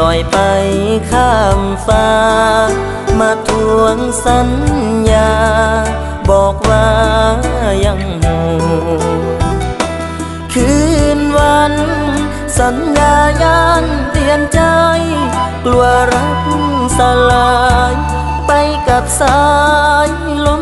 ลอยไปข้ามฟ้า มาทวงสัญญา บอกว่ายังหงคืนวัน สัญญายานเตียนใจ กลัวรักสลาย ไปกับสายลม